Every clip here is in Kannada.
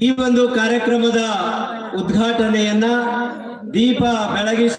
ಈ ಒಂದು ಕಾರ್ಯಕ್ರಮದ ಉದ್ಘಾಟನೆಯನ್ನ ದೀಪ ಬೆಳಗಿಸಿ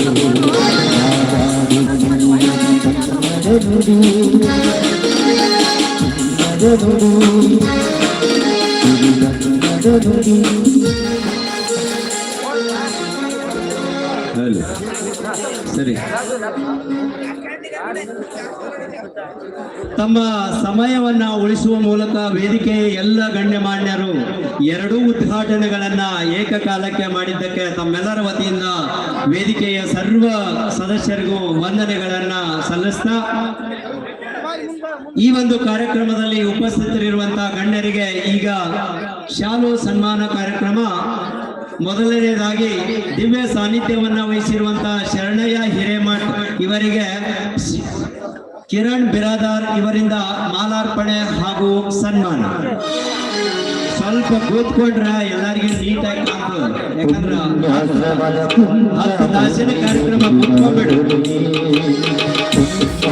ಹಲೋ. ಸರಿ ತಮ್ಮ ಸಮಯವನ್ನ ಉಳಿಸುವ ಮೂಲಕ ವೇದಿಕೆಯ ಎಲ್ಲ ಗಣ್ಯಮಾನ್ಯರು ಎರಡೂ ಉದ್ಘಾಟನೆಗಳನ್ನ ಏಕಕಾಲಕ್ಕೆ ಮಾಡಿದ್ದಕ್ಕೆ ತಮ್ಮೆಲ್ಲರ ವತಿಯಿಂದ ವೇದಿಕೆಯ ಸರ್ವ ಸದಸ್ಯರಿಗೂ ವಂದನೆಗಳನ್ನ ಸಲ್ಲಿಸ್ತಾ ಈ ಒಂದು ಕಾರ್ಯಕ್ರಮದಲ್ಲಿ ಉಪಸ್ಥಿತರಿರುವಂತಹ ಗಣ್ಯರಿಗೆ ಈಗ ಶಾಲು ಸನ್ಮಾನ ಕಾರ್ಯಕ್ರಮ. ಮೊದಲನೇದಾಗಿ ದಿವ್ಯ ಸಾನ್ನಿಧ್ಯವನ್ನ ವಹಿಸಿರುವಂತಹ ಶರಣಯ್ಯ ಹಿರೇಮಠ್ ಇವರಿಗೆ ಕಿರಣ್ ಬಿರಾದಾರ್ ಇವರಿಂದ ಮಾಲಾರ್ಪಣೆ ಹಾಗೂ ಸನ್ಮಾನ. ಸ್ವಲ್ಪ ಕೂತ್ಕೊಂಡ್ರೆ ಎಲ್ಲರಿಗೂ ನೀಟಾಗಿ ಕಾಣ್ತದೆ. ಯಾಕಂದ್ರೆ ಹತ್ತು ಕಾರ್ಯಕ್ರಮ ಕೂತ್ಕೊಂಡ್ಬಿಡು ದಿವ್ಯ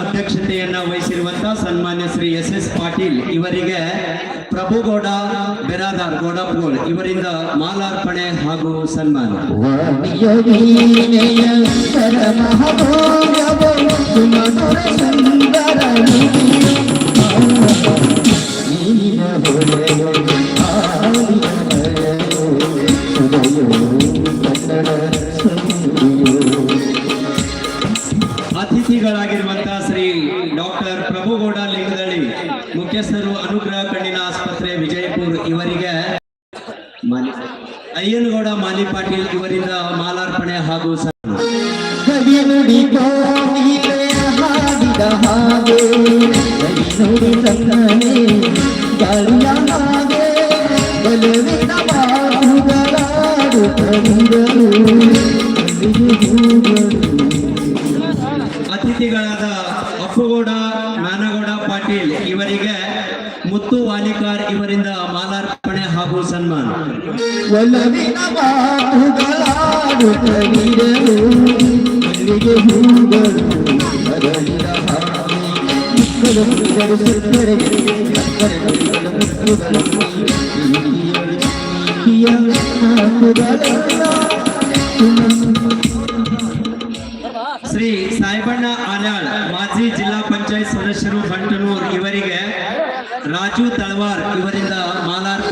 ಅಧ್ಯಕ್ಷತೆಯನ್ನ ವಹಿಸಿರುವಂತಹ ಸನ್ಮಾನ್ಯ ಶ್ರೀ ಎಸ್ ಎಸ್ ಪಾಟೀಲ್ ಇವರಿಗೆ ಪ್ರಭುಗೌಡ, ಬೆರಾದಾರ್ ಗೌಡಪೋಳ್ ಇವರಿಂದ ಮಾಲಾರ್ಪಣೆ ಹಾಗೂ ಸನ್ಮಾನ. ಅಯ್ಯನಗೌಡ ಮಾಲಿ ಪಾಟೀಲ್ ಇವರಿಂದ ಮಾಲಾರ್ಪಣೆ ಹಾಗೂ ಅತಿಥಿಗಳಾದ ಅಪ್ಪುಗೌಡ ನಾನಗೌಡ ಪಾಟೀಲ್ ಇವರಿಗೆ ಮುತ್ತು ವಾಲಿಕಾರ್ ಇವರಿಂದ ಮಾಲಾರ್ಪಣೆ ಹಾಗೂ ಸನ್ಮಾನ. ಒಲವಿನ ಹೂಗಳು ಸುತ್ತರೆ ಶ್ರೀ ಸಾಯಿಬಣ್ಣ ಆಲ್ಯಾಳ್ ಮಾಜಿ ಜಿಲ್ಲಾ ಪಂಚಾಯತ್ ಸದಸ್ಯರು ಬಂಟನೂರ್ ಇವರಿಗೆ ರಾಜು ತಳವಾರ್ ಇವರಿಂದ ಮಾಲಾರ್ಪಣೆ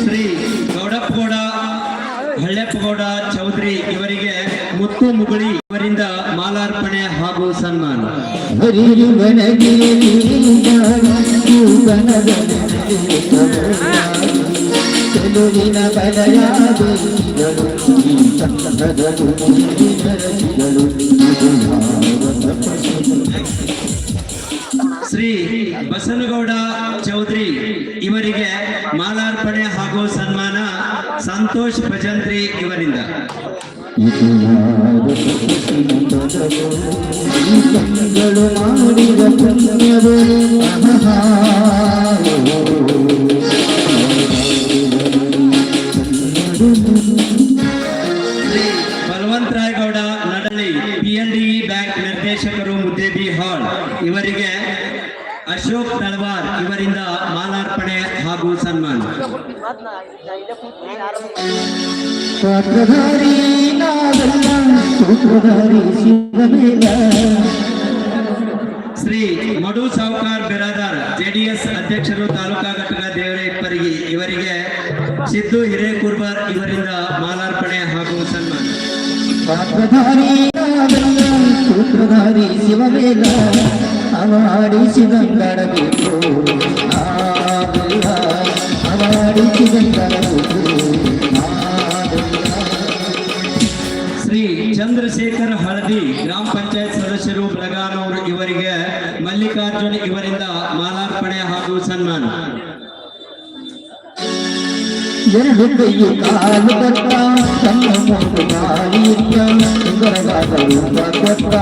ಶ್ರೀ ಗೌಡಪ್ಪಗೌಡ ಹಳ್ಳೆಪ್ಪಗೌಡ ಚೌಧರಿ ಇವರಿಗೆ ಮುತ್ತು ಮುಗುಳಿ ಇವರಿಂದ ಮಾಲಾರ್ಪಣೆ ಹಾಗೂ ಸನ್ಮಾನ ಚೆಲುವಿನ ಬಲಯಾದರು ಶ್ರೀ ಬಸನಗೌಡ ಚೌಧರಿ ಇವರಿಗೆ ಮಾಲಾರ್ಪಣೆ ಹಾಗೂ ಸನ್ಮಾನ ಸಂತೋಷ್ ಭಜಂತ್ರಿ ಇವರಿಂದ ಮಾಡಿದ? ಪಾತ್ರಧಾರಿ ನಾವೆಲ್ಲ ಸೂತ್ರಧಾರಿ ಶಿವನೇಲ ಶ್ರೀ ಮಡು ಸಾವುಕಾರ್ ಬಿರಾದಾರ್ ಜೆಡಿಎಸ್ ಅಧ್ಯಕ್ಷರು ತಾಲೂಕಾ ಘಟಕ ದೇವರ ಇಪ್ಪರಿಗೆ ಇವರಿಗೆ ಸಿದ್ದು ಹಿರೇಕುರ್ಬಾರ್ ಇವರಿಂದ ಮಾಲಾರ್ಪಣೆ ಹಾಗೂ ಸನ್ಮಾನ. ಪಾತ್ರಧಾರಿ ನಾವೆಲ್ಲ ಸೂತ್ರಧಾರಿ ಶಿವನೇಲ ಅವಾಡಿಸಿದಂಗಡಬೇಕು ಆವೆಲ್ಲ ಶ್ರೀ ಚಂದ್ರಶೇಖರ್ ಹಳದಿ ಗ್ರಾಮ ಪಂಚಾಯತ್ ಸದಸ್ಯರು ಬೆಳಗಾನವರು ಇವರಿಗೆ ಮಲ್ಲಿಕಾರ್ಜುನ್ ಇವರಿಂದ ಮಾಲಾರ್ಪಣೆ ಹಾಗೂ ಸನ್ಮಾನ. ಎರಡು ಕೈಯು ಕಾಲು ಕಟ್ಟ ತನ್ನ ಮೂರು ಗಾಳಿಯ ಸುಂದರವಾದ ಕೊಟ್ಟ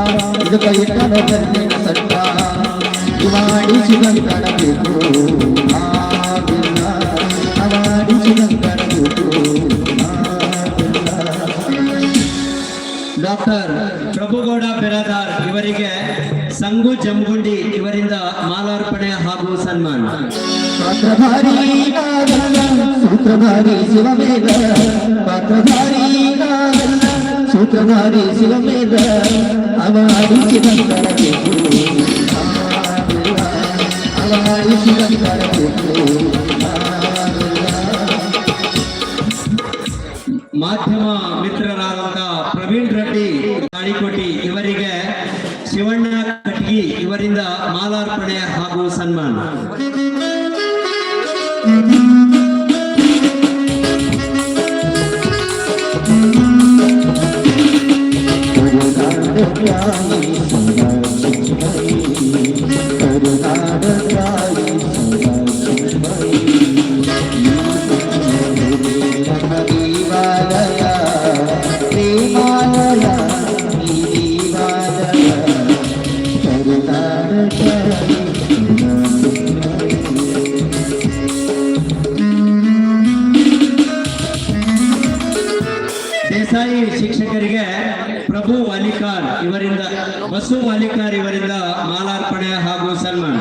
ಇದು ಕೈ ಕಡದಲ್ಲಿ ಸಟ್ಟ ಆಗಿಲ್ಲ ಮಾಡಿಸಿದಂತಡಬೇಕು ಡಾಕ್ಟರ್ ಪ್ರಭುಗೌಡ ಬಿರಾದಾರ್ ಇವರಿಗೆ ಸಂಗು ಜಮಗುಂಡಿ ಇವರಿಂದ ಮಾಲಾರ್ಪಣೆ ಹಾಗೂ ಸನ್ಮಾನ. ಸೂತ್ರಧಾರಿ ಶಿವಮೇಧ, ಪಾತ್ರಧಾರಿ ಸೂತ್ರಧಾರಿ ಶಿವಮೇಧ ಅವಾಡಿಸಿದಂತರಬೇಕು ಅವಾಡಿಸಿದಂತರಬೇಕು ದೇಸಾಯಿ ಶಿಕ್ಷಕರಿಗೆ ಪ್ರಭು ವಾಲಿಕಾರ್ ಇವರಿಂದ ಬಸು ವಾಲಿಕಾರ್ ಇವರಿಂದ ಮಾಲಾರ್ಪಣೆ ಹಾಗೂ ಸನ್ಮಾನ.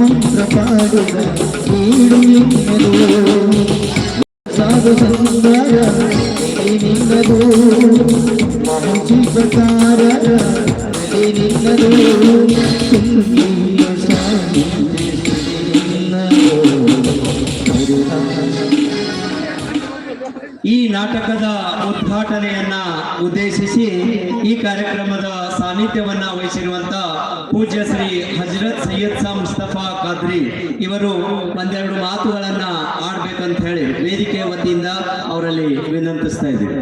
ಮಂತ್ರ ಸಾಧು ಸುಂದರ നിന്നതു ജീവതാര നിന്നതു ನಾಟಕದ ಉದ್ಘಾಟನೆಯನ್ನ ಉದ್ದೇಶಿಸಿ ಈ ಕಾರ್ಯಕ್ರಮದ ಸಾನ್ನಿಧ್ಯವನ್ನ ವಹಿಸಿರುವಂತ ಪೂಜ್ಯ ಶ್ರೀ ಹಜರತ್ ಸೈಯದ್ ಸಾ ಮುಸ್ತಫಾ ಖಾದ್ರಿ ಇವರು ಒಂದೆರಡು ಮಾತುಗಳನ್ನ ಆಡ್ಬೇಕಂತ ಹೇಳಿ ವೇದಿಕೆಯ ವತಿಯಿಂದ ಅವರಲ್ಲಿ ವಿನಂತಿಸ್ತಾ ಇದ್ದೀವಿ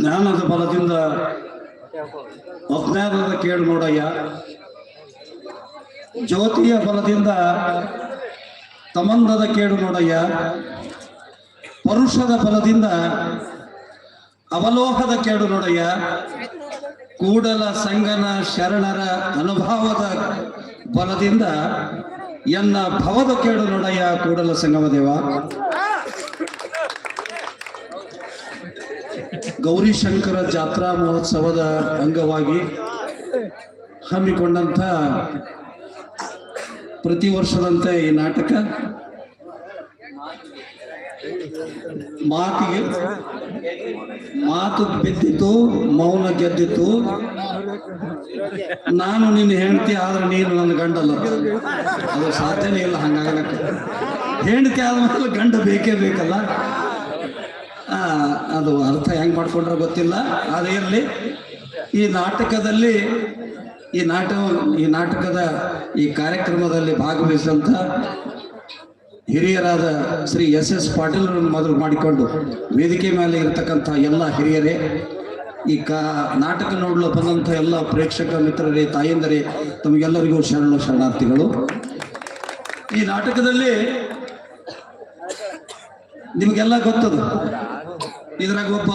ಜ್ಞಾನದ ಬಲದಿಂದ ಅಜ್ಞಾನದ ಕೇಳು ನೋಡಯ್ಯ. ಜ್ಯೋತಿಯ ಬಲದಿಂದ ತಮಂದದ ಕೇಳು ನೋಡಯ್ಯ. ಪರುಷದ ಬಲದಿಂದ ಅವಲೋಹದ ಕೇಳು ನೋಡಯ್ಯ. ಕೂಡಲ ಸಂಗನ ಶರಣರ ಅನುಭವದ ಬಲದಿಂದ ಎನ್ನ ಭವದ ಕೇಳು ನೋಡಯ್ಯ ಕೂಡಲ ಸಂಗಮ ದೇವ ಗೌರಿಶಂಕರ ಜಾತ್ರಾ ಮಹೋತ್ಸವದ ಅಂಗವಾಗಿ ಹಮ್ಮಿಕೊಂಡಂತ ಪ್ರತಿ ವರ್ಷದಂತೆ ಈ ನಾಟಕ. ಮಾತಿಗೆ ಮಾತು ಬಿದ್ದಿತ್ತು ಮೌನ ಗೆದ್ದಿತ್ತು ನಾನು ನಿನ್ನ ಹೆಂಡತಿ, ಆದ್ರೆ ನೀನು ನನ್ನ ಗಂಡಲ್ಲ. ಅದು ಸಾಧ್ಯನೇ ಇಲ್ಲ, ಹಂಗಾಗಲಕ್ಕೆ. ಹೆಂಡತಿ ಆದ್ಮೇಲೆ ಗಂಡ ಬೇಕೇ ಬೇಕಲ್ಲ. ಅದು ಅರ್ಥ ಹೆಂಗೆ ಮಾಡ್ಕೊಂಡ್ರೆ ಗೊತ್ತಿಲ್ಲ. ಅದೇ ಇರಲಿ ಈ ನಾಟಕದಲ್ಲಿ, ಈ ನಾಟ, ಈ ನಾಟಕದ ಈ ಕಾರ್ಯಕ್ರಮದಲ್ಲಿ ಭಾಗವಹಿಸಿದಂಥ ಹಿರಿಯರಾದ ಶ್ರೀ ಎಸ್ ಎಸ್ ಪಾಟೀಲ್ರನ್ನು ಮೊದಲು ಮಾಡಿಕೊಂಡು ವೇದಿಕೆ ಮೇಲೆ ಇರತಕ್ಕಂಥ ಎಲ್ಲ ಹಿರಿಯರೇ, ಈ ಕಾ, ನಾಟಕ ನೋಡಲು ಬಂದಂಥ ಎಲ್ಲ ಪ್ರೇಕ್ಷಕ ಮಿತ್ರರೇ, ತಾಯಂದರೇ, ತಮಗೆಲ್ಲರಿಗೂ ಶರಣ ಶರಣಾರ್ಥಿಗಳು. ಈ ನಾಟಕದಲ್ಲಿ ನಿಮಗೆಲ್ಲ ಗೊತ್ತದು. ಇದ್ರಾಗ ಒಬ್ಬ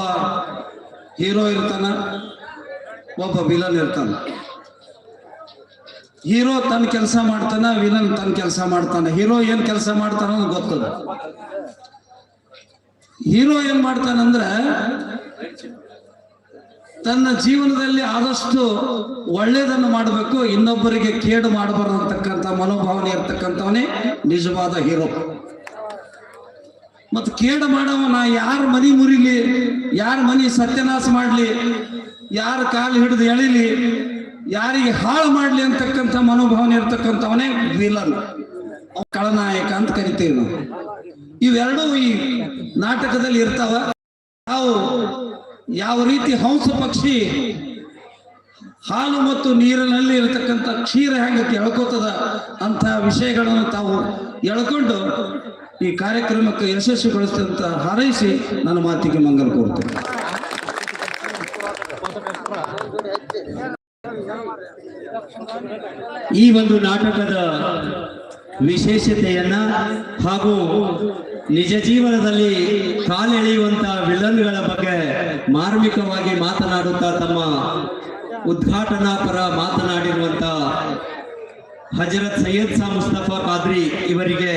ಹೀರೋ ಇರ್ತಾನ, ಒಬ್ಬ ವಿಲನ್ ಇರ್ತಾನ. ಹೀರೋ ತನ್ನ ಕೆಲಸ ಮಾಡ್ತಾನ ವಿಲನ್ ತನ್ನ ಕೆಲಸ ಮಾಡ್ತಾನೆ. ಹೀರೋ ಏನ್ ಕೆಲಸ ಮಾಡ್ತಾನ ಗೊತ್ತದ. ಹೀರೋ ಏನ್ ಮಾಡ್ತಾನಂದ್ರ, ತನ್ನ ಜೀವನದಲ್ಲಿ ಆದಷ್ಟು ಒಳ್ಳೆಯದನ್ನು ಮಾಡಬೇಕು, ಇನ್ನೊಬ್ಬರಿಗೆ ಕೇಡು ಮಾಡಬಾರ್ದು ಅಂತಕ್ಕಂಥ ಮನೋಭಾವನೆ ಇರ್ತಕ್ಕಂಥವನೇ ನಿಜವಾದ ಹೀರೋ ಮತ್ತು ಮಾಡವ ನಾ ಯಾರ ಮನಿ ಮುರಿಲಿ, ಯಾರ ಮನಿ ಸತ್ಯನಾಶ ಮಾಡಲಿ, ಯಾರ ಕಾಲು ಹಿಡಿದು ಎಳಿಲಿ, ಯಾರಿಗೆ ಹಾಳು ಮಾಡಲಿ ಅಂತಕ್ಕಂಥ ಮನೋಭಾವನೆ ಇರ್ತಕ್ಕಂಥವನೇ ವಿಲನ್. ಕಳನಾಯಕ ಅಂತ ಕರಿತೀವಿ ನಾವು. ಇವೆರಡೂ ಈ ನಾಟಕದಲ್ಲಿ ಇರ್ತಾವ. ನಾವು ಯಾವ ರೀತಿ ಹಂಸ ಪಕ್ಷಿ ಹಾಲು ಮತ್ತು ನೀರಿನಲ್ಲಿ ಇರತಕ್ಕಂಥ ಕ್ಷೀರ ಹೆಂಗೆ ಎಳ್ಕೋತದ ಅಂತ ವಿಷಯಗಳನ್ನು ತಾವು ಎಳ್ಕೊಂಡು ಈ ಕಾರ್ಯಕ್ರಮಕ್ಕೆ ಯಶಸ್ವಿಗೊಳಿಸಿದಂತ ಹಾರೈಸಿ ನನ್ನ ಮಾತಿಗೆ ಮಂಗಲ್ ಕೋರ್ತೇನೆ. ಈ ಒಂದು ನಾಟಕದ ವಿಶೇಷತೆಯನ್ನ ಹಾಗೂ ನಿಜ ಜೀವನದಲ್ಲಿ ಕಾಲೆಳೆಯುವಂತಹ ವಿಲನ್ಗಳ ಬಗ್ಗೆ ಮಾರ್ಮಿಕವಾಗಿ ಮಾತನಾಡುತ್ತಾ ತಮ್ಮ ಉದ್ಘಾಟನಾ ಪರ ಮಾತನಾಡಿರುವಂತ ಹಜರತ್ ಸೈಯದ್ ಸಾ ಮುಸ್ತಫಾ ಖಾದ್ರಿ ಇವರಿಗೆ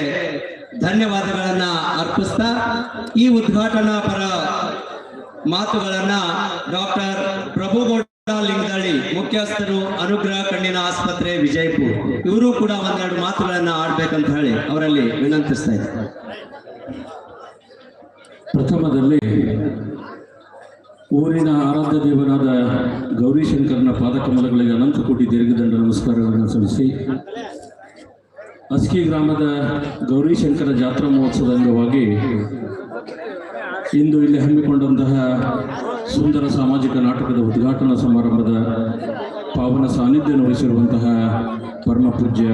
ಧನ್ಯವಾದಗಳನ್ನ ಅರ್ಪಿಸ್ತಾ ಈ ಉದ್ಘಾಟನಾ ಪರ ಮಾತುಗಳನ್ನ ಡಾಕ್ಟರ್ ಪ್ರಭುಗೌಡ ಲಿಂಗದಳ್ಳಿ ಮುಖ್ಯಸ್ಥರು ಅನುಗ್ರಹ ಕಣ್ಣಿನ ಆಸ್ಪತ್ರೆ ವಿಜಯಪುರ. ಇವರು ಕೂಡ ಒಂದೆರಡು ಮಾತುಗಳನ್ನ ಆಡ್ಬೇಕಂತ ಹೇಳಿ ಅವರಲ್ಲಿ ವಿನಂತಿಸ್ತಾ ಪ್ರಥಮದಲ್ಲಿ ಊರಿನ ಆರಾಧ್ಯ ದೇವರಾದ ಗೌರಿಶಂಕರನ ಪಾದಕಮಲಗಳಿಗೆ ಅನಂತ ಕೋಟಿ ದೀರ್ಘದಂಡ ನಮಸ್ಕಾರಗಳನ್ನು ಸಲ್ಲಿಸಿ ಅಸ್ಕಿ ಗ್ರಾಮದ ಗೌರಿಶಂಕರ ಜಾತ್ರಾ ಮಹೋತ್ಸವದ ಅಂಗವಾಗಿ ಇಂದು ಇಲ್ಲಿ ಹಮ್ಮಿಕೊಂಡಂತಹ ಸುಂದರ ಸಾಮಾಜಿಕ ನಾಟಕದ ಉದ್ಘಾಟನಾ ಸಮಾರಂಭದ ಪಾವನ ಸಾನ್ನಿಧ್ಯ ವಹಿಸಿರುವಂತಹ ಪರಮ ಪೂಜ್ಯ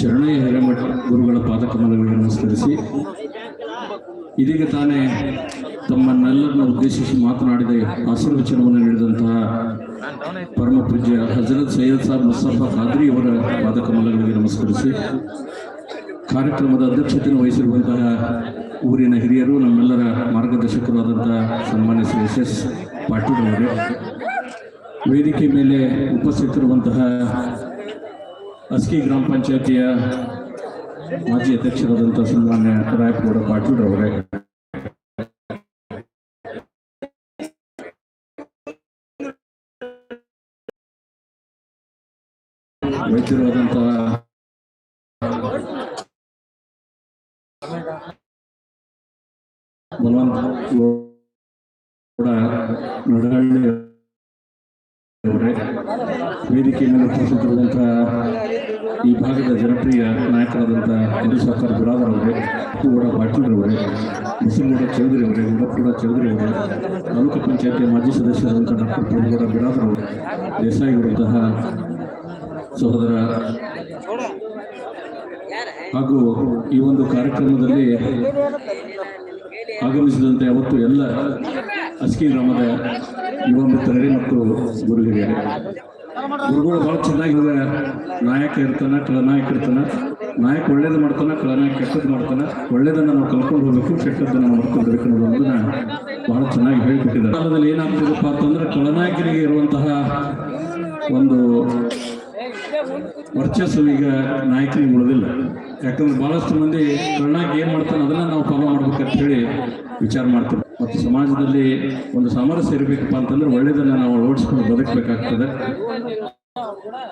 ಶರಣಯ್ಯ ಹಿರೇಮಠ ಗುರುಗಳ ಪಾದಕಮಲಗಳನ್ನು ನಮಸ್ಕರಿಸಿ ಇದೀಗ ತಾನೇ ತಮ್ಮನ್ನೆಲ್ಲರನ್ನ ಉದ್ದೇಶಿಸಿ ಮಾತನಾಡಿದ ಆಶೀರ್ವಚನವನ್ನು ನೀಡಿದಂತಹ ಪರಮ ಪೂಜ್ಯ ಹಜರತ್ ಸೈಯದ್ ಸಾಬ್ ಮುಸ್ತಫಾ ಖಾದ್ರಿ ಅವರ ಪಾದಕಮಲಗಳಿಗೆ ನಮಸ್ಕರಿಸಿ. ಕಾರ್ಯಕ್ರಮದ ಅಧ್ಯಕ್ಷತೆಯನ್ನು ವಹಿಸಿರುವಂತಹ ಊರಿನ ಹಿರಿಯರು, ನಮ್ಮೆಲ್ಲರ ಮಾರ್ಗದರ್ಶಕರಾದಂತಹ ಸನ್ಮಾನ್ಯ ಶ್ರೀ ಎಸ್ ಎಸ್ ಪಾಟೀಲ್ ಅವರು. ವೇದಿಕೆ ಮೇಲೆ ಉಪಸ್ಥಿತಿರುವಂತಹ ಅಸ್ಕಿ ಗ್ರಾಮ ಪಂಚಾಯತಿಯ ಮಾಜಿ ಅಧ್ಯಕ್ಷರಾದಂಥ ಸನ್ಮಾನ್ಯ ರಾಯಪಗೌಡ ಪಾಟೀಲ್ ಅವರೇ. ವೈದ್ಯರಾದಂಥ ಬಲವಂತ ಗೌಡ ನಡಹಳ್ಳಿ ವೇದಿಕೆ ಮೇಲೆ ಈ ಭಾಗದ ಜನಪ್ರಿಯ ನಾಯಕರಾದಂತಹ ಹಿಂದೂ ಸರ್ಕಾರ ಬಿರಾದರ್ ಅವರೇ ಕೂಡ ಪಾಟೀಲ್ ಅವರೇ ಮುಸಲ್ಗೌಡ ಚೌಧರಿ ಅವರೇ ಗುಡಪ್ಪಗೌಡ ಚೌಧರಿ ಅವರೇ, ತಾಲೂಕು ಪಂಚಾಯತಿ ಮಾಜಿ ಸದಸ್ಯರಾದಂಥ ಡಾಕ್ಟರ್ ಪ್ರಭುಗೌಡ ಬಿರಾದರ್ ಅವರು, ದೇಸಾಯಿ ಅವರಂತಹ ಸಹೋದರ, ಹಾಗೂ ಈ ಒಂದು ಕಾರ್ಯಕ್ರಮದಲ್ಲಿ ಆಗಮಿಸಿದಂತೆ ಅವತ್ತು ಎಲ್ಲ ಅಸ್ಕಿ ಗ್ರಾಮದ ಯುವ ಮಿತ್ರರೇ ಮತ್ತು ಗುರು ಗುರುಗಳು ಬಹಳ ಚೆನ್ನಾಗಿ ನಾಯಕ ಇರ್ತಾನೆ ಕಳನಾಯಕ ಇರ್ತಾನ. ನಾಯಕ ಒಳ್ಳೇದು ಮಾಡ್ತಾನೆ ಕಳನಾಯಕ ಕೆಟ್ಟದ್ದು ಮಾಡ್ತಾನೆ. ಒಳ್ಳೇದನ್ನ ನಾವು ಕಲ್ಕೊಂಡು ಹೋಗ್ಬೇಕು, ಕೆಟ್ಟದ್ದನ್ನ ನಾವು ಮಾಡ್ಕೊಳ್ಬೇಕು ಅನ್ನೋದನ್ನ ಬಹಳ ಚೆನ್ನಾಗಿ ಹೇಳಿಕೊಟ್ಟಿದ್ದಾರೆ. ಕಾಲದಲ್ಲಿ ಏನಾಗ್ತಿದೆಪ್ಪ ಅಂತಂದ್ರೆ ಕಳನಾಯಕರಿಗೆ ಇರುವಂತಹ ಒಂದು ವರ್ಚಸ್ಸು ಈಗ ನಾಯಕನಿಗೆ ಉಳಿದಿಲ್ಲ ಯಾಕಂದ್ರೆ ಬಹಳಷ್ಟು ಮಂದಿ ಕರ್ನಾಟಕ ಏನ್ ಮಾಡ್ತಾನೆ ಅದನ್ನ ನಾವು ಫಾಲೋ ಮಾಡ್ಬೇಕಂತ ಹೇಳಿ ವಿಚಾರ ಮಾಡ್ತಾರೆ ಮತ್ತು ಸಮಾಜದಲ್ಲಿ ಒಂದು ಸಾಮರಸ್ಯ ಇರಬೇಕಪ್ಪ ಅಂತಂದ್ರೆ ಒಳ್ಳೇದನ್ನ ನಾವು ಅಳವಡಿಸ್ಕೊಂಡು ಬದುಕಬೇಕಾಗ್ತದೆ.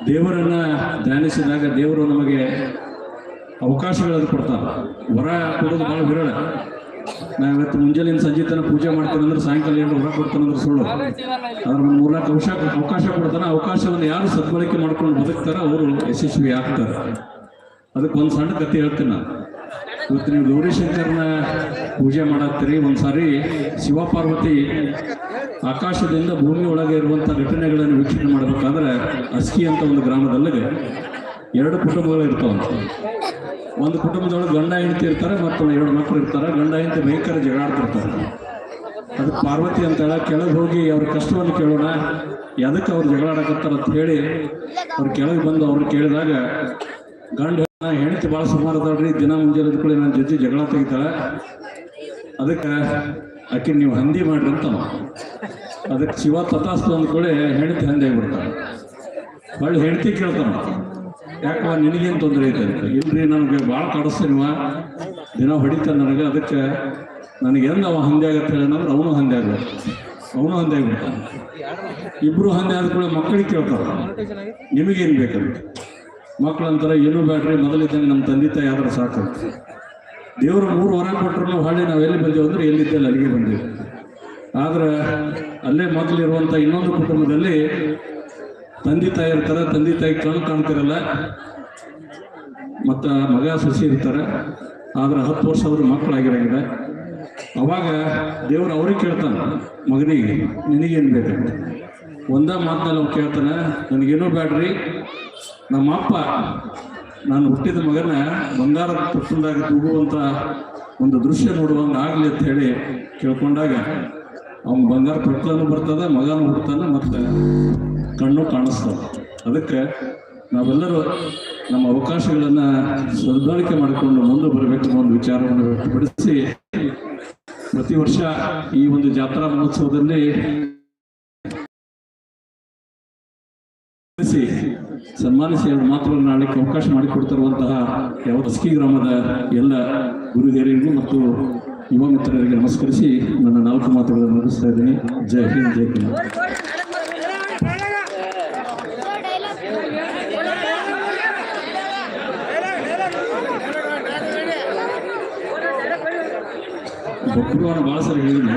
ದೇವರನ್ನ ಧ್ಯಾನಿಸಿದಾಗ ದೇವರು ನಮಗೆ ಅವಕಾಶಗಳನ್ನು ಕೊಡ್ತಾರೆ ವರ ಕೊಡೋದು ಬಹಳ ವಿರಳ. ನಾವು ಇವತ್ತು ಮುಂಜಾನೆ ಸಂಜೆ ತನಕ ಪೂಜೆ ಮಾಡ್ತೀನಿ ಅಂದ್ರೆ ಸಾಯಂಕಾಲ ಏನು ಹೊರ ಕೊಡ್ತಾನೆ ಅಂದ್ರೆ ಸುಳ್ಳು. ಅದ್ರ ಒಂದು ಮೂರ್ನಾಲ್ಕು ಅವಕಾಶ ಅವಕಾಶ ಕೊಡ್ತಾನೆ. ಅವಕಾಶವನ್ನು ಯಾರು ಸದ್ಬಳಕೆ ಮಾಡ್ಕೊಂಡು ಬದುಕ್ತಾರೋ ಅವರು ಯಶಸ್ವಿ ಆಗ್ತಾರೆ ಅದಕ್ಕೆ ಒಂದು ಸಣ್ಣ ಕಥೆ ಹೇಳ್ತೀನಿ ನಾನು. ಇವತ್ತು ನೀವು ಗೌರಿಶಂಕರ್ನ ಪೂಜೆ ಮಾಡತ್ತೀರಿ. ಒಂದ್ಸಾರಿ ಶಿವಪಾರ್ವತಿ ಆಕಾಶದಿಂದ ಭೂಮಿ ಒಳಗೆ ಇರುವಂಥ ಘಟನೆಗಳನ್ನು ವೀಕ್ಷಣೆ ಮಾಡಬೇಕಾದ್ರೆ ಅಸ್ಕಿ ಅಂತ ಒಂದು ಗ್ರಾಮದಲ್ಲಿ ಎರಡು ಕುಟುಂಬಗಳು ಇರ್ತಾವಂತ. ಒಂದು ಕುಟುಂಬದೊಳಗೆ ಗಂಡ ಹೆಂಡತಿ ಇರ್ತಾರೆ ಮತ್ತು ಎರಡು ಮಕ್ಕಳು ಇರ್ತಾರೆ, ಗಂಡ ಹೆಂಡತಿ ಭಯಂಕರ ಜಗಳಾಡ್ತಿರ್ತಾರೆ. ಅದಕ್ಕೆ ಪಾರ್ವತಿ ಅಂತ ಹೇಳ, ಕೆಳಗೆ ಹೋಗಿ ಅವ್ರ ಕಷ್ಟವನ್ನು ಕೇಳೋಣ, ಎದಕ್ಕೆ ಅವ್ರು ಜಗಳಾಡಕತ್ತಾರ ಅಂತ ಹೇಳಿ ಅವ್ರು ಕೆಳಗೆ ಬಂದು ಅವ್ರು ಕೇಳಿದಾಗ, ಗಂಡ ಹೆಂಡತಿ ಭಾಳ ಸುಮಾರು ಅದಾಳ್ರಿ, ದಿನ ಮುಂಜಾನೆ ಕೂಡ ನನ್ನ ಜೊತೆ ಜಗಳ ತೆಗಿತಾಳೆ. ಅದಕ್ಕೆ ಆಕೆ ನೀವು ಹಂದಿ ಮಾಡ್ರಿ ಅಂತ ಅದಕ್ಕೆ ಶಿವ ತಥಾಸ್ತು ಅಂದ್ಕೊಳ್ಳಿ, ಹೆಂಡತಿ ಹಂದಿ ಆಗಿಬಿಡ್ತಾಳೆ. ಹೊಳ್ಳಿ ಹೆಂಡತಿ ಕೇಳ್ತಾನ. ಯಾಕವ ನಿನಗೇನು ತೊಂದರೆ ಐತೆ ಅಂತ? ಇಲ್ರಿ, ನನಗೆ ಭಾಳ ಕಾಡಿಸ್ತೀನಿವ ದಿನ ಹೊಡಿತಾನೆ ನನಗೆ. ಅದಕ್ಕೆ ನನಗೆ ಏನು ಅವ ಹಂದಿ ಆಗತ್ತೆ ಹೇಳಂದ್ರೆ ಅವನು ಹಂದಿ ಆಗ್ಬೇಕು. ಅವನು ಹಂದಿ ಆಗ್ಬಿಡ್ತಾನೆ ಇಬ್ಬರು ಹಂದಿ ಕೂಡ ಮಕ್ಕಳಿಗೆ ಕೇಳ್ತಾರ. ನಿಮಗೇನು ಬೇಕಂತ? ಮಕ್ಕಳು ಅಂತಾರೆ, ಏನೂ ಬೇಡ್ರಿ ಮೊದಲಿದ್ದಂಗೆ ನಮ್ಮ ತಂದೆ ತಾಯಿ ಆದ್ರೆ ಸಾಕು. ದೇವರು ಮೂರು ವರ ಕೊಟ್ಟರು ಹಳ್ಳಿ ನಾವು ಎಲ್ಲಿ ಬಂದೆವು ಅಂದ್ರೆ ಎಲ್ಲಿದ್ದಲ್ಲಿ ಅಲ್ಲಿಗೆ ಬಂದೆವು. ಆದ್ರೆ ಅಲ್ಲೇ ಮೊದಲಿರುವಂಥ ಇನ್ನೊಂದು ಕುಟುಂಬದಲ್ಲಿ ತಂದೆ ತಾಯಿ ಇರ್ತಾರೆ, ತಂದೆ ತಾಯಿ ಕಣ್ಣು ಕಾಣ್ತಿರಲ್ಲ. ಮತ್ತು ಮಗ, ಸಸಿ ಇರ್ತಾರೆ. ಆದ್ರೆ ಹತ್ತು ವರ್ಷ ಅವ್ರ ಮಕ್ಕಳಾಗಿರಂಗಿದೆ ಅವಾಗ ದೇವ್ರು ಅವ್ರಿಗೆ ಕೇಳ್ತಾನೆ ಮಗನಿಗೆ ನಿನಗೇನು ಬೇಕು? ಒಂದ ಮಾತನ್ನ ಅವ್ನು ಕೇಳ್ತಾನೆ, ನನಗೇನೂ ಬೇಡ್ರಿ ನಮ್ಮ ಅಪ್ಪ ನಾನು ಹುಟ್ಟಿದ ಮಗನ ಬಂಗಾರದ ಪುಸ್ತಕದಾಗ ತೂಗುವಂಥ ಒಂದು ದೃಶ್ಯ ನೋಡುವಂಗೆ ಆಗಲಿ ಅಂತ ಹೇಳಿ ಕೇಳ್ಕೊಂಡಾಗ, ಅವ್ನು ಬಂಗಾರ ಪಟ್ಲನು ಬರ್ತದೆ, ಮಗನೂ ಹುಡ್ತಾನೆ, ಮತ್ತು ಕಣ್ಣು ಕಾಣಿಸ್ತದೆ ಅದಕ್ಕೆ ನಾವೆಲ್ಲರೂ ನಮ್ಮ ಅವಕಾಶಗಳನ್ನು ಸದ್ಬಳಕೆ ಮಾಡಿಕೊಂಡು ಮುಂದೆ ಬರಬೇಕು ಅನ್ನೋ ಒಂದು ವಿಚಾರವನ್ನು ವ್ಯಕ್ತಪಡಿಸಿ ಪ್ರತಿ ವರ್ಷ ಈ ಒಂದು ಜಾತ್ರಾ ಮಹೋತ್ಸವದಲ್ಲಿ ಸನ್ಮಾನಿಸಿ ಎರಡು ಮಾತುಗಳನ್ನು ಆಡಲಿಕ್ಕೆ ಅವಕಾಶ ಮಾಡಿಕೊಡ್ತಿರುವಂತಹ ಯಾವ ಹೊಸಕಿ ಗ್ರಾಮದ ಎಲ್ಲ ಗುರು ಮತ್ತು ಯುವ ಮಿತ್ರರಿಗೆ ನಮಸ್ಕರಿಸಿ ನನ್ನ ನಾಲ್ಕು ಮಾತುಗಳನ್ನು ನಡೆಸ್ತಾ ಇದ್ದೀನಿ. ಜೈ ಹಿಂದ್, ಜೈ ಕನ್ನಡ ಬೊಕ್ಕುರವನ್ನ ಭಾಳ ಸಲ ಹೇಳಿದ್ದೆ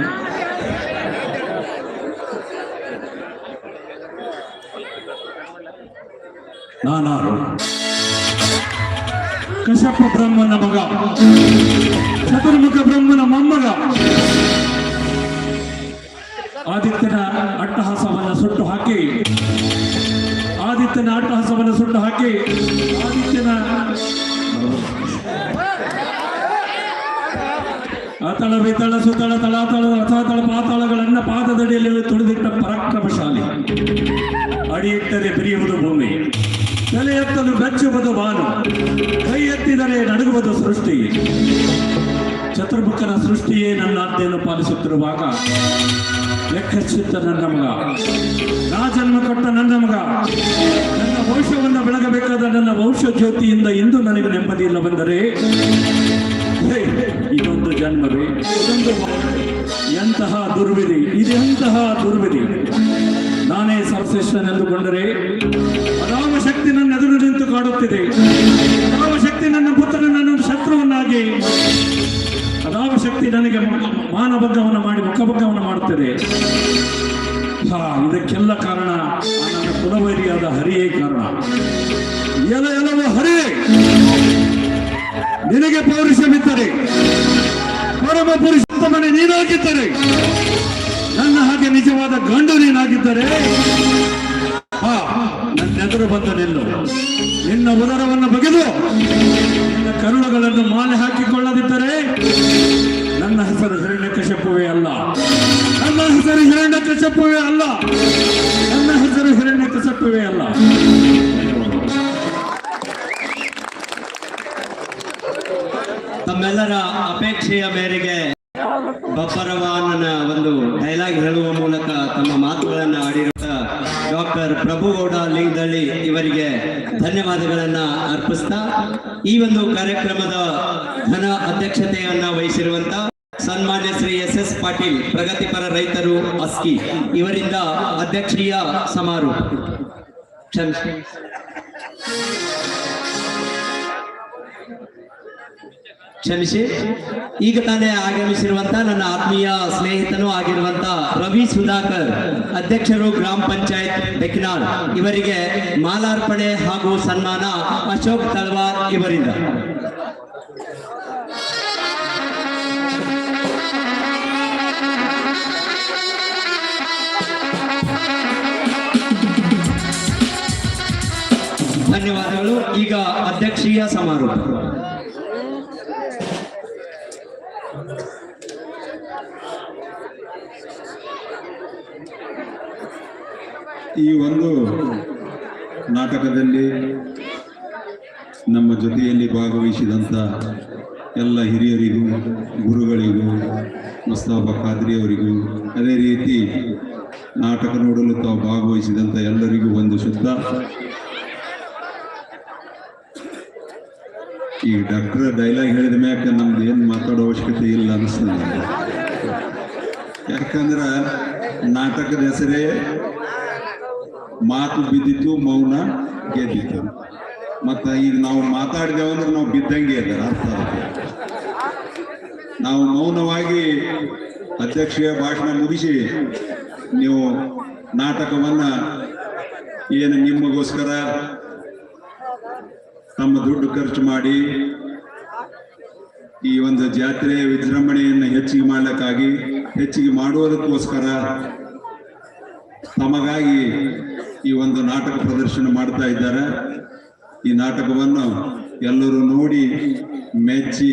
ನಾನಾರು. ಕಶ್ಯಪ ಬ್ರಹ್ಮನ ಮಗ. ಚತುರ್ಮುಖ ಬ್ರಹ್ಮನ ಮೊಮ್ಮಗ. ಆದಿತ್ಯನ ಅಟ್ಟಹಾಸವನ್ನ ಸುಟ್ಟು ಹಾಕಿ. ಆದಿತ್ಯನ ಅಟ್ಟಹಾಸವನ್ನ ಸುಟ್ಟು ಹಾಕಿ. ಆದಿತ್ಯನ ಅತಳ ಬಿತ್ತಳ ಸುತಳ ತಳಾತಳ ರಥಾತಳ ಪಾತಾಳಗಳನ್ನ ಪಾದದಡಿಯಲ್ಲಿ ತುಳಿದಿಟ್ಟ ಪರಾಕ್ರಮಶಾಲಿ. ಅಡಿ ಇಟ್ಟರೆ ಬಿರಿಯುವುದು ಭೂಮಿ. ತಲೆ ಎತ್ತಲು ಬೆಚ್ಚುವುದು ಬಾನು. ಕೈ ಎತ್ತಿದರೆ ನಡುಗುವುದು ಸೃಷ್ಟಿ. ಚತುರ್ಮುಖನ ಸೃಷ್ಟಿಯೇ ನನ್ನ ಆಜ್ಞೆಯನ್ನು ಪಾಲಿಸುತ್ತಿರುವಾಗ ಲೆಕ್ಕಿತ್ತ ನನ್ನ ಮಗ. ನಾ ಜನ್ಮ ಕೊಟ್ಟ ನನ್ನ ಮಗ. ನನ್ನ ವಂಶವನ್ನು ಬೆಳಗಬೇಕಾದ ನನ್ನ ವಂಶ ಜ್ಯೋತಿಯಿಂದ ಇಂದು ನನಗೆ ನೆಮ್ಮದಿ ಇಲ್ಲ ಬಂದರೆ ಇದೊಂದು ಜನ್ಮವೇ. ಇದೊಂದು ಎಂತಹ ದುರ್ವಿಧಿ, ಇದೆಂತಹ ದುರ್ವಿಧಿ. ನಾನೇ ಸರ್ವಶ್ರೇಷ್ಠನೆಂದುಕೊಂಡರೆ ಅದಾವ ಶಕ್ತಿ ನನ್ನ ಎದುರು ನಿಂತು ಕಾಡುತ್ತಿದೆ. ಅದಾವ ಶಕ್ತಿ ನನ್ನ ಪುತ್ರನನ್ನು ಶತ್ರುವನ್ನಾಗಿ ಅದಾವ ಶಕ್ತಿ ನನಗೆ ಮಾನಭಂಗವನ್ನು ಮಾಡಿ, ಮುಖಭಂಗವನ್ನು ಮಾಡುತ್ತದೆ. ಹಾ, ಇದಕ್ಕೆಲ್ಲ ಕಾರಣ ನನ್ನ ಕುಲವೈರಿಯಾದ ಹರಿಯೇ ಕಾರಣ. ಎಲ ಎಲವ ಹರಿ ನಿನಗೆ ಪೌರುಷವಿದ್ದರೆ, ಪರಮ ಪುರುಷೋತ್ತಮನೆ ನೀನಾಗಿದ್ದರೆ, ನನ್ನ ಹಾಗೆ ನಿಜವಾದ ಗಂಡು ನೀನಾಗಿದ್ದರೆ ನನ್ನೆದುರು ಬಂದ ನಿಲ್ಲು. ನಿನ್ನ ಉದರವನ್ನು ಬಗೆದು, ನಿನ್ನ ಕರುಳುಗಳನ್ನು ಮಾಲೆ ಹಾಕಿಕೊಳ್ಳದಿದ್ದರೆ, ನನ್ನ ಹೆಸರು ಹಿರಣ್ಯಕಶಪುವೇ ಅಲ್ಲ. ನನ್ನ ಹೆಸರು ಹಿರಣ್ಯಕಶಪುವೇ ಅಲ್ಲ. ನನ್ನ ಹೆಸರು ಹಿರಣ್ಯಕಶಪುವೇ ಅಲ್ಲ. ತಮ್ಮೆಲ್ಲರ ಅಪೇಕ್ಷೆಯ ಮೇರೆಗೆ ಬಪ್ಪರವಾನನ ಒಂದು ಡೈಲಾಗ್ ಹೇಳುವ ಮೂಲಕ ತಮ್ಮ ಮಾತುಗಳನ್ನು ಆಡಿರುವ ಡಾಕ್ಟರ್ ಪ್ರಭುಗೌಡ ಲಿಂಗದಳ್ಳಿ ಇವರಿಗೆ ಧನ್ಯವಾದಗಳನ್ನ ಅರ್ಪಿಸ್ತಾ, ಈ ಒಂದು ಕಾರ್ಯಕ್ರಮದ ಘನ ಅಧ್ಯಕ್ಷತೆಯನ್ನ ವಹಿಸಿರುವಂತ ಸನ್ಮಾನ್ಯ ಶ್ರೀ ಎಸ್ ಎಸ್ ಪಾಟೀಲ್, ಪ್ರಗತಿಪರ ರೈತರು ಅಸ್ಕಿ, ಇವರಿಂದ ಅಧ್ಯಕ್ಷೀಯ ಸಮಾರೋಪ. ಕ್ಷಮಿಸಿ. ಈಗ ತಾನೇ ಆಗಮಿಸಿರುವಂತ ನನ್ನ ಆತ್ಮೀಯ ಸ್ನೇಹಿತನೂ ಆಗಿರುವಂತ ರವಿ ಸುಧಾಕರ್, ಅಧ್ಯಕ್ಷರು ಗ್ರಾಮ ಪಂಚಾಯತ್ ಬೆಕ್ನಾಳ್. ಇವರಿಗೆ ಮಾಲಾರ್ಪಣೆ ಹಾಗೂ ಸನ್ಮಾನ ಅಶೋಕ್ ತಳವಾರ್ ಇವರಿಂದ. ಧನ್ಯವಾದಗಳು. ಈಗ ಅಧ್ಯಕ್ಷೀಯ ಸಮಾರೋಪ. ಈ ಒಂದು ನಾಟಕದಲ್ಲಿ ನಮ್ಮ ಜೊತೆಯಲ್ಲಿ ಭಾಗವಹಿಸಿದಂಥ ಎಲ್ಲ ಹಿರಿಯರಿಗೂ, ಗುರುಗಳಿಗೂ ಮುಸ್ತಾಬ ಖಾದ್ರಿಯವರಿಗೂ ಅದೇ ರೀತಿ ನಾಟಕ ನೋಡಲು ತಾವು ಭಾಗವಹಿಸಿದಂಥ ಎಲ್ಲರಿಗೂ ಒಂದು ಶುದ್ಧ. ಈ ಡಾಕ್ಟರ್ ಡೈಲಾಗ್ ಹೇಳಿದ ಮ್ಯಾಕೆ ನಮ್ದು ಏನು ಮಾತಾಡೋ ಅವಶ್ಯಕತೆ ಇಲ್ಲ ಅನಿಸ್ತದೆ. ಯಾಕಂದ್ರೆ ನಾಟಕದ ಹೆಸರೇ ಮಾತು ಬಿದ್ದಿತ್ತು ಮೌನ ಗೆದ್ದಿತ್ತು ಮತ್ತ ಈಗ ನಾವು ಮಾತಾಡಿದೆವು ಅಂದ್ರೆ ನಾವು ಬಿದ್ದಂಗೆ ಇದ್ದಾರೆ, ಅರ್ಥ. ನಾವು ಮೌನವಾಗಿ ಅಧ್ಯಕ್ಷೀಯ ಭಾಷಣ ಮುಗಿಸಿ ನೀವು ನಾಟಕವನ್ನ ಏನು ನಿಮಗೋಸ್ಕರ ತಮ್ಮ ದುಡ್ಡು ಖರ್ಚು ಮಾಡಿ ಈ ಒಂದು ಜಾತ್ರೆ ವಿಜೃಂಭಣೆಯನ್ನು ಹೆಚ್ಚಿಗೆ ಮಾಡ್ಲಿಕ್ಕಾಗಿ, ಹೆಚ್ಚಿಗೆ ಮಾಡುವುದಕ್ಕೋಸ್ಕರ ತಮಗಾಗಿ ಈ ಒಂದು ನಾಟಕ ಪ್ರದರ್ಶನ ಮಾಡ್ತಾ ಇದ್ದಾರೆ. ಈ ನಾಟಕವನ್ನು ಎಲ್ಲರೂ ನೋಡಿ ಮೆಚ್ಚಿ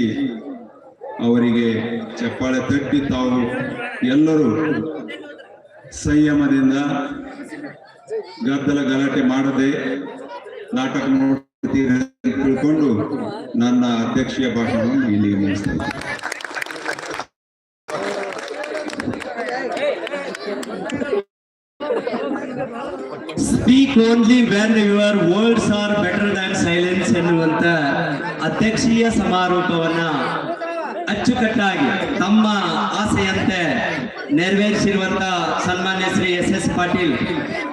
ಅವರಿಗೆ ಚಪ್ಪಾಳೆ ತಟ್ಟಿ ತಾವು ಎಲ್ಲರೂ ಸಂಯಮದಿಂದ ಗದ್ದಲ ಗಲಾಟೆ ಮಾಡದೆ ನಾಟಕ ನೋಡ್ತೀರ ತಿಳ್ಕೊಂಡು ನನ್ನ ಅಧ್ಯಕ್ಷೀಯ ಭಾಷಣವನ್ನು ಇಲ್ಲಿಗೆ ಮುಗಿಸ್ತಾ ಇದ್ದೀನಿ only when your words are better than silence ಎನ್ನುವಂತ ಅಧ್ಯಕ್ಷೀಯ ಸಮಾರೋಪವನ್ನ ಅಚ್ಚುಕಟ್ಟಾಗಿ ತಮ್ಮ ಆಸೆಯಂತೆ ನೆರವೇರಿಸಿರುವಂತ ಸನ್ಮಾನ್ಯ ಶ್ರೀ ಎಸ್ ಎಸ್ ಪಾಟೀಲ್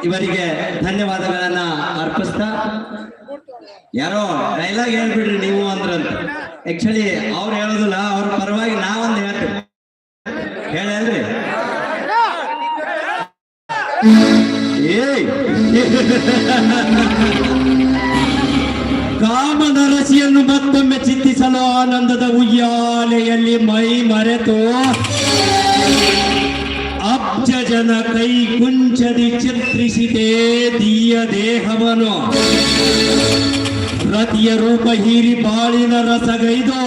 ಇವರಿಗೆ ಧನ್ಯವಾದಗಳನ್ನ ಅರ್ಪಿಸ್ತಾ ಯಾರೋ ಡೈಲಾಗ್ ಹೇಳ್ಬಿಡ್ರಿ ನೀವು ಅಂದ್ರಂತ ಆಕ್ಚುಲಿ ಅವ್ರು ಹೇಳೋದಿಲ್ಲ, ಅವ್ರ ಪರವಾಗಿ ನಾವೊಂದು ಹೇಳ್ತೀವಿ. ಹೇಳಲ್ರಿ? ಏಯ್! ಕಾಮನರಸಿಯನ್ನು ಮತ್ತೊಮ್ಮೆ ಚಿಂತಿಸಲು ಆನಂದದ ಉಯ್ಯಾಲೆಯಲ್ಲಿ ಮೈ ಮರೆತು ಅಬ್ಜ ಕೈ ಕುಂಚದಿ ಚಿತ್ರಿಸಿದೆ ದೀಯ ದೇಹವನು. ರತಿಯ ರೂಪ ಹೀರಿ ಬಾಳಿನ ರಸಗೈದು.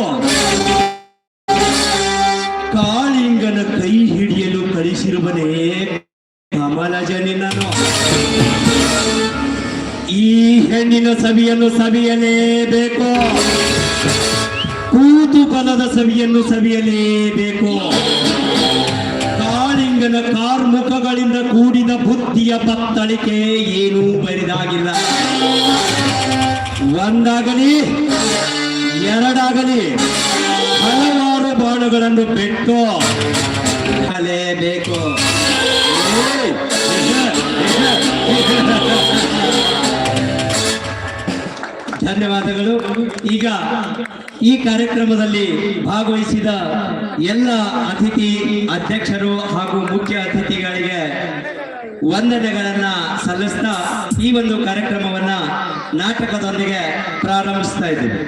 ಕಾಳಿಂಗನ ಕೈ ಹಿಡಿಯಲು ಕಳಿಸಿರುವನೇ ಕಮಲ ಜನಿನನು ಈ ಹೆಣ್ಣಿನ ಸವಿಯನ್ನು ಸವಿಯಲೇಬೇಕು. ಕೂತುಕಲದ ಸವಿಯನ್ನು ಸವಿಯಲೇಬೇಕು. ಕಾಳಿಂಗನ ಕಾರ್ಮುಖಗಳಿಂದ ಕೂಡಿದ ಬುದ್ಧಿಯ ಪತ್ತಳಿಕೆ ಏನೂ ಬರಿದಾಗಿಲ್ಲ. ಒಂದಾಗಲಿ, ಎರಡಾಗಲಿ, ಹಲವಾರು ಬಾಣಗಳನ್ನು ಬಿಟ್ಟು ಬೇಕು ಧನ್ಯವಾದಗಳು. ಈಗ ಈ ಕಾರ್ಯಕ್ರಮದಲ್ಲಿ ಭಾಗವಹಿಸಿದ ಎಲ್ಲ ಅತಿಥಿ ಅಧ್ಯಕ್ಷರು ಹಾಗೂ ಮುಖ್ಯ ಅತಿಥಿಗಳಿಗೆ ವಂದನೆಗಳನ್ನ ಸಲ್ಲಿಸ್ತಾ ಈ ಒಂದು ಕಾರ್ಯಕ್ರಮವನ್ನ ನಾಟಕದೊಂದಿಗೆ ಪ್ರಾರಂಭಿಸ್ತಾ ಇದ್ದೀವಿ.